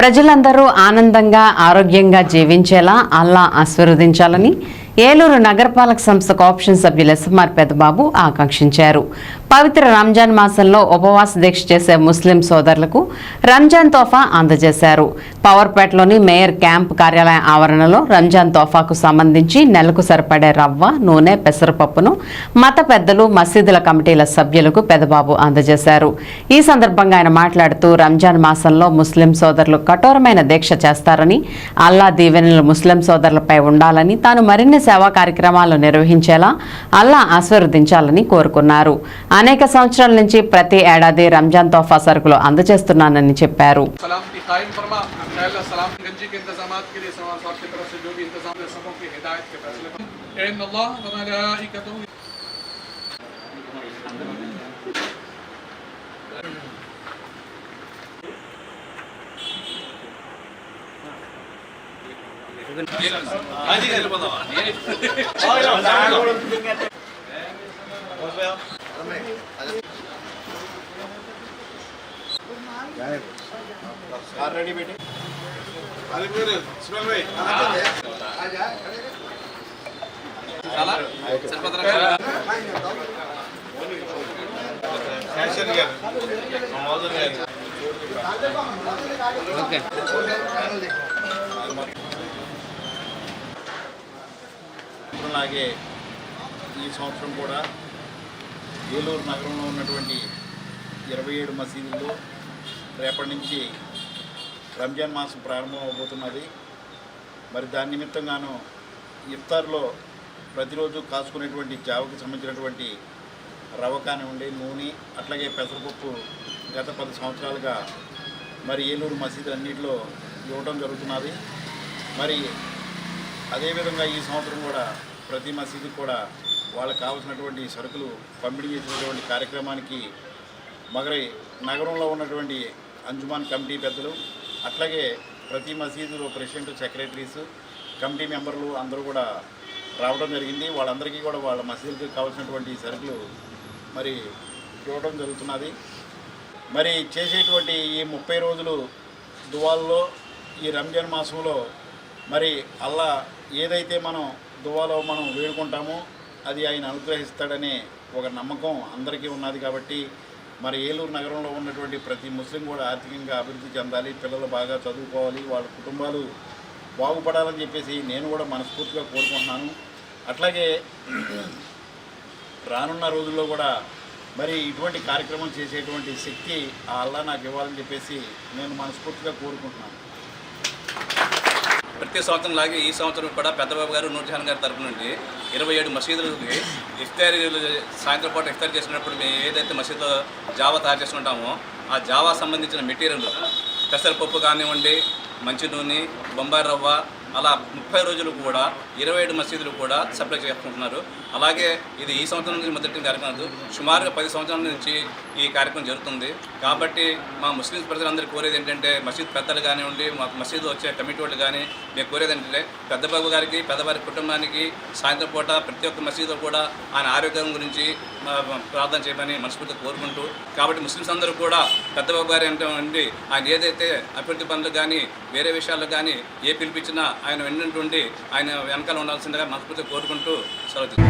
ప్రజలందరూ ఆనందంగా ఆరోగ్యంగా జీవించేలా అల్లా ఆశీర్వదించాలని ఏలూరు నగరపాలక సంస్థకు ఆప్షన్ సభ్యులు ఎస్ఎంఆర్ పెద్దబాబు ఆకాంక్షించారు. పవిత్ర రంజాన్ మాసంలో ఉపవాస దీక్ష చేసే ముస్లిం సోదరులకు రంజాన్ తోఫా అందజేశారు. పవర్పేటలోని మేయర్ క్యాంప్ కార్యాలయ ఆవరణలో రంజాన్ తోఫాకు సంబంధించి నెలకు సరిపడే రవ్వ నూనె పెసరపప్పును మత పెద్దలు మసీదుల కమిటీల సభ్యులకు పెదబాబు అందజేశారు. ఈ సందర్భంగా ఆయన మాట్లాడుతూ రంజాన్ మాసంలో ముస్లిం సోదరులు కఠోరమైన దీక్ష చేస్తారని అల్లా దీవెనలు ముస్లిం సోదరులపై ఉండాలని తాను మరిన్ని సేవా కార్యక్రమాలు నిర్వహించేలా అల్లా ఆశీర్వదించాలని కోరుకున్నారు. అనేక సంవత్సరాల నుంచి ప్రతి ఏడాది రంజాన్ తోఫా సరుకులు అందజేస్తున్నానని చెప్పారు. రెడీ పెట్టి అది మీరు సుమన్ భాయ్ చాలా సరిపోతారా శేషన్ గారు ఓకే. అలాగే ఈ సంవత్సరం కూడా ఏలూరు నగరంలో ఉన్నటువంటి ఇరవై ఏడు మసీదుల్లో రేపటి నుంచి రంజాన్ మాసం ప్రారంభం అవబోతున్నది. మరి దాని నిమిత్తంగాను ఇఫ్తార్లో ప్రతిరోజు కాసుకునేటువంటి జావకు సంబంధించినటువంటి రవ్వ కానివ్వండి నూనె అట్లాగే పెసరపప్పు గత పది సంవత్సరాలుగా మరి ఏలూరు మసీదు అన్నింటిలో ఇవ్వడం జరుగుతున్నది. మరి అదేవిధంగా ఈ సంవత్సరం కూడా ప్రతి మసీదు కూడా వాళ్ళకి కావాల్సినటువంటి సరుకులు పంపిణీ చేసినటువంటి కార్యక్రమానికి మగరై నగరంలో ఉన్నటువంటి అంజుమాన్ కమిటీ పెద్దలు అట్లాగే ప్రతి మసీదులో ప్రెసిడెంట్ సెక్రటరీస్ కమిటీ మెంబర్లు అందరూ కూడా రావడం జరిగింది. వాళ్ళందరికీ కూడా వాళ్ళ మసీదులకు కావాల్సినటువంటి సరుకులు మరి ఇవ్వడం జరుగుతున్నది. మరి చేసేటువంటి ఈ ముప్పై రోజులు దువాల్లో ఈ రంజాన్ మాసంలో మరి అల్లా ఏదైతే మనం దువాలో మనం వేడుకుంటామో అది ఆయన అనుగ్రహిస్తాడనే ఒక నమ్మకం అందరికీ ఉన్నది కాబట్టి మరి ఏలూరు నగరంలో ఉన్నటువంటి ప్రతి ముస్లిం కూడా ఆర్థికంగా అభివృద్ధి చెందాలి పిల్లలు బాగా చదువుకోవాలి వాళ్ళ కుటుంబాలు బాగుపడాలని చెప్పేసి నేను కూడా మనస్ఫూర్తిగా కోరుకుంటున్నాను. అట్లాగే రానున్న రోజుల్లో కూడా మరి ఇటువంటి కార్యక్రమం చేసేటువంటి శక్తి ఆ అల్లా నాకు ఇవ్వాలని చెప్పేసి నేను మనస్ఫూర్తిగా కోరుకుంటున్నాను. ప్రతి సంవత్సరం లాగే ఈ సంవత్సరం కూడా పెద్దబాబు గారు నూర్జహాన్ గారి తరపు నుండి ఇరవై ఏడు మసీదులకి ఇఫ్తార్ సాయంత్రం పూట ఇఫ్తార్ చేసినప్పుడు మేము ఏదైతే మసీదులో జావా తయారు చేసుకుంటామో ఆ జావా సంబంధించిన మెటీరియల్ పెసరపప్పు కానివ్వండి మంచి నూనె బొంబాయి రవ్వ అలా ముప్పై రోజులు కూడా ఇరవై ఏడు మసీదులు కూడా సప్లై చేసుకుంటున్నారు అలాగే ఇది ఈ సంవత్సరం నుంచి మొదటి కార్యక్రమం కాదు. సుమారుగా పది సంవత్సరాల నుంచి ఈ కార్యక్రమం జరుగుతుంది కాబట్టి మా ముస్లిం ప్రజలందరూ కోరేది ఏంటంటే మసీద్ పెద్దలు కానివ్వండి మా మసీదు వచ్చే కమిటీ వాళ్ళు కానీ మేము కోరేది ఏంటంటే పెద్దబాబు గారికి పెద్దవారి కుటుంబానికి సాయంత్రం పూట ప్రతి ఒక్క మసీదు కూడా ఆయన ఆరోగ్యం గురించి ప్రార్థన చేయమని మనస్ఫూర్తిగా కోరుకుంటూ కాబట్టి ముస్లిమ్స్ అందరూ కూడా పెద్దబాబు గారి అంటే ఆయన ఏదైతే అభివృద్ధి పనులు కానీ వేరే విషయాల్లో కానీ ఏ పిలిపించినా ఆయన విన్నటువంటి ఆయన వెనకాల ఉండాల్సిందిగా మనస్ఫూర్తిగా కోరుకుంటూ సెలవు